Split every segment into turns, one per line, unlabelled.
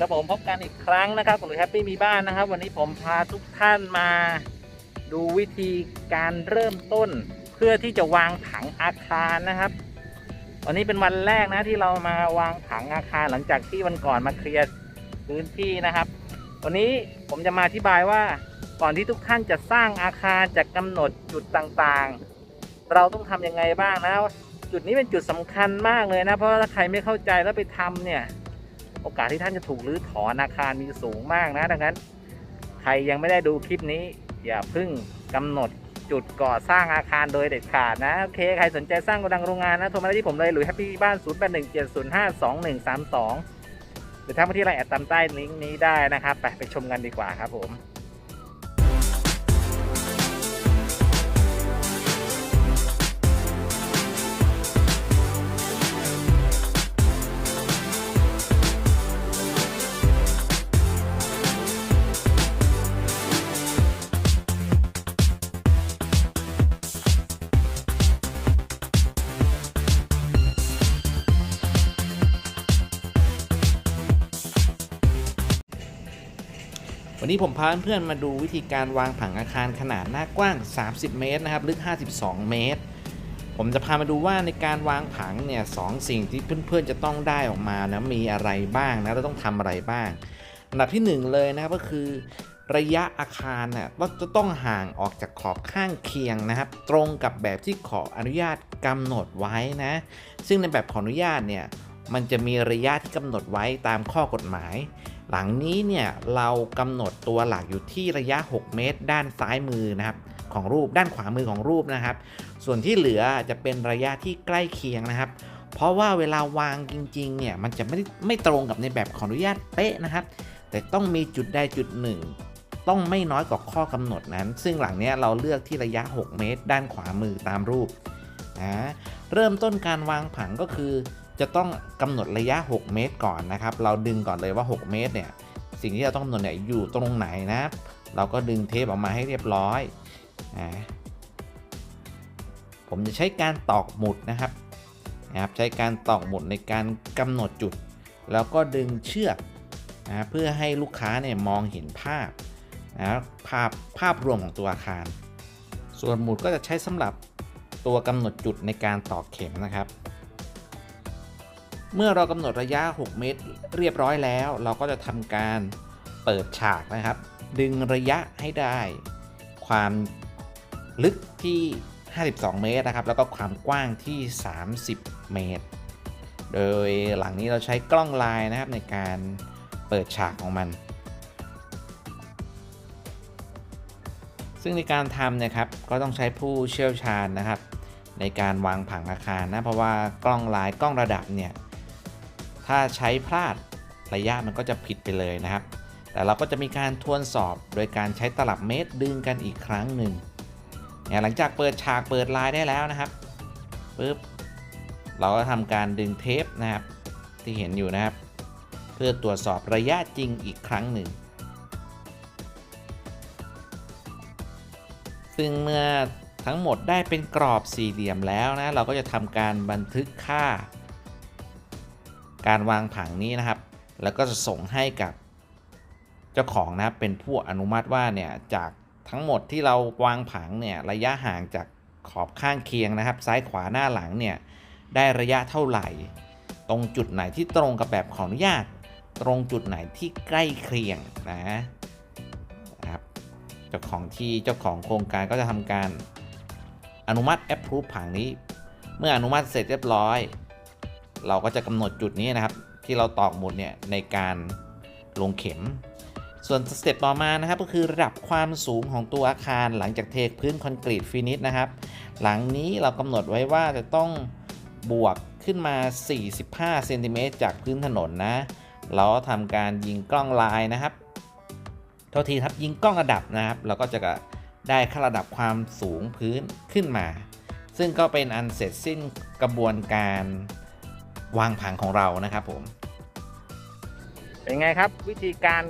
ครับผมพบกันอีกครั้งนะครับกับหลุยแฮปปี้มีบ้านนะครับ วันนี้ผมพาทุกท่านมาดูวิธีการเริ่มต้น เพื่อที่จะวางผังอาคารนะครับ วันนี้เป็นวันแรกนะที่เรามาวางผังอาคารหลังจากที่วันก่อนมาเคลียร์พื้นที่นะครับ วันนี้ผมจะมาอธิบายว่าก่อนที่ทุกท่านจะสร้างอาคารจะกำหนดจุดต่างๆ เราต้องทำยังไงบ้างนะจุดนี้เป็นจุดสำคัญมากเลยนะ เพราะถ้าใครไม่เข้าใจแล้วไปทำเนี่ย โอกาสที่ท่านจะถูกรื้อถอนอาคารมีสูงมากนะ ดังนั้น ใครยังไม่ได้ดูคลิปนี้ อย่าพึ่งกำหนดจุดก่อสร้างอาคารโดยเด็ดขาดนะ โอเค ใครสนใจสร้างโกดังโรงงานนะ โทรมาได้ที่ผมเลย หรือแฮปปี้บ้าน 0 8 1 7 0 5 2 1 3 2 หรือทักมาที่ไลน์แอดตามใต้ลิงก์นี้ได้นะครับ ไปไปชมกันดีกว่าครับผม วันนี้ผมพาเพื่อนๆมาดูวิธีการวางผังอาคารขนาดหน้ากว้าง 30 เมตรนะครับ ลึก 52 เมตร ผมจะพามาดูว่าในการวางผังเนี่ยสองสิ่งที่เพื่อนๆจะต้องได้ออกมานะมีอะไรบ้างนะแล้วต้องทำอะไรบ้างอันดับที่หนึ่งเลยนะครับก็คือ ระยะอาคารน่ะว่าจะต้องห่างออกจากขอบข้างเคียงนะครับ ตรงกับแบบที่ขออนุญาตกำหนดไว้นะ ซึ่งในแบบขออนุญาตเนี่ยมันจะมีระยะที่กำหนดไว้ตามข้อกฎหมาย หลังนี้เนี่ยเรากำหนดตัวหลักอยู่ที่ระยะ 6 เมตร ด้านซ้ายมือนะครับของรูปด้านขวามือของรูปนะครับ ส่วนที่เหลือจะเป็นระยะที่ใกล้เคียงนะครับ เพราะว่าเวลาวางจริงๆเนี่ยมันจะไม่ไม่ตรงกับในแบบขออนุญาตเป๊ะนะครับ แต่ต้องมีจุดใดจุดหนึ่งต้องไม่น้อยกว่าข้อกำหนดนั้น ซึ่งหลังเนี้ยเราเลือกที่ระยะ 6 เมตร ด้านขวามือตามรูปนะเริ่มต้นการวางผังก็คือ จะต้องกำหนดระยะ 6 เมตรก่อนนะครับ เราดึงก่อนเลยว่า 6 เมตรเนี่ย สิ่งที่เราต้องกำหนดเนี่ยอยู่ตรงไหนนะ เราก็ดึงเทปออกมาให้เรียบร้อยนะผมจะใช้การตอกหมุดนะครับนะครับ ใช้การตอกหมุดในการกำหนดจุด แล้วก็ดึงเชือกนะเพื่อให้ลูกค้าเนี่ยมองเห็นภาพนะภาพภาพรวมของตัวอาคาร ส่วนหมุดก็จะใช้สำหรับตัวกำหนดจุดในการตอกเข็มนะครับ เมื่อเรากำหนดระยะ 6 เมตร เรียบร้อยแล้ว เราก็จะทำการเปิดฉากนะครับ ดึงระยะให้ได้ ความลึกที่ 52 เมตรนะครับ แล้วก็ความกว้างที่ 30 เมตร โดยหลังนี้เราใช้กล้องลายนะครับในการเปิดฉากของมัน ซึ่งในการทำนะครับก็ต้องใช้ผู้เชี่ยวชาญนะครับ ในการวางผังอาคารนะเพราะว่ากล้องลายกล้องระดับเนี่ย ถ้าใช้พลาดระยะมันก็จะผิดไปเลยนะครับ แต่เราก็จะมีการทวนสอบโดยการใช้ตลับเมตรดึงกันอีกครั้งหนึ่งเนี่ยหลังจากเปิดฉากเปิดลายได้แล้วนะครับปึ๊บเราก็ทำการดึงเทปนะครับที่เห็นอยู่นะครับ เพื่อตรวจสอบระยะจริงอีกครั้งหนึ่ง ซึ่งเมื่อทั้งหมดได้เป็นกรอบสี่เหลี่ยมแล้วนะ เราก็จะทำการบันทึกค่า การวางผังนี้นะครับ แล้วก็จะส่งให้กับเจ้าของนะครับเป็นผู้อนุมัติว่าเนี่ยจากทั้งหมดที่เราวางผังเนี่ยระยะห่างจากขอบข้างเคียงนะครับ ซ้ายขวาหน้าหลังเนี่ยได้ระยะเท่าไหร่ ตรงจุดไหนที่ตรงกับแบบขออนุญาต ตรงจุดไหนที่ใกล้เคียงนะครับเจ้าของที่เจ้าของโครงการก็จะทำการอนุมัติแอปพรูฟผังนี้ เมื่ออนุมัติเสร็จเรียบร้อย เราก็จะกำหนดจุดนี้นะครับ ที่เราตอกหมุดเนี่ยในการลงเข็ม ส่วนสเต็ปต่อมานะครับก็คือระดับความสูงของตัวอาคารหลังจากเทพื้นคอนกรีตฟินิชนะครับ หลังนี้เรากำหนดไว้ว่าจะต้องบวกขึ้นมา 45เซนติเมตรจากพื้นถนนนะ เราทำการยิงกล้องลายนะครับโทษทีครับยิงกล้องระดับนะครับ เราก็จะได้ค่าระดับความสูงพื้นขึ้นมา ซึ่งก็เป็นอันเสร็จสิ้นกระบวนการ วางผังของเรานะครับผม เป็นไงครับ วิธีการ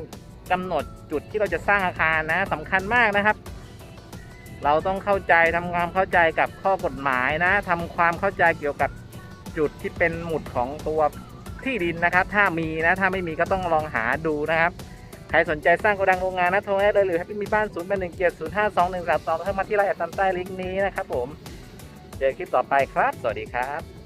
กำหนดจุดที่เราจะสร้างอาคารนะสำคัญมากนะครับ เราต้องเข้าใจทำความเข้าใจกับข้อกฎหมายนะทำความเข้าใจเกี่ยวกับจุดที่เป็นหมุดของตัว
ที่ดินนะครับ ถ้ามีนะ ถ้าไม่มีก็ต้องลองหาดูนะครับ ใครสนใจสร้างโกดังโรงงานนะโทรได้เลยหรือให้มีบ้าน0 8 1 7 0 5 2 1 3 2เข้ามาที่ไลน์แอดตามใต้ลิงก์นี้นะครับผม เจอคลิปต่อไปครับ สวัสดีครับ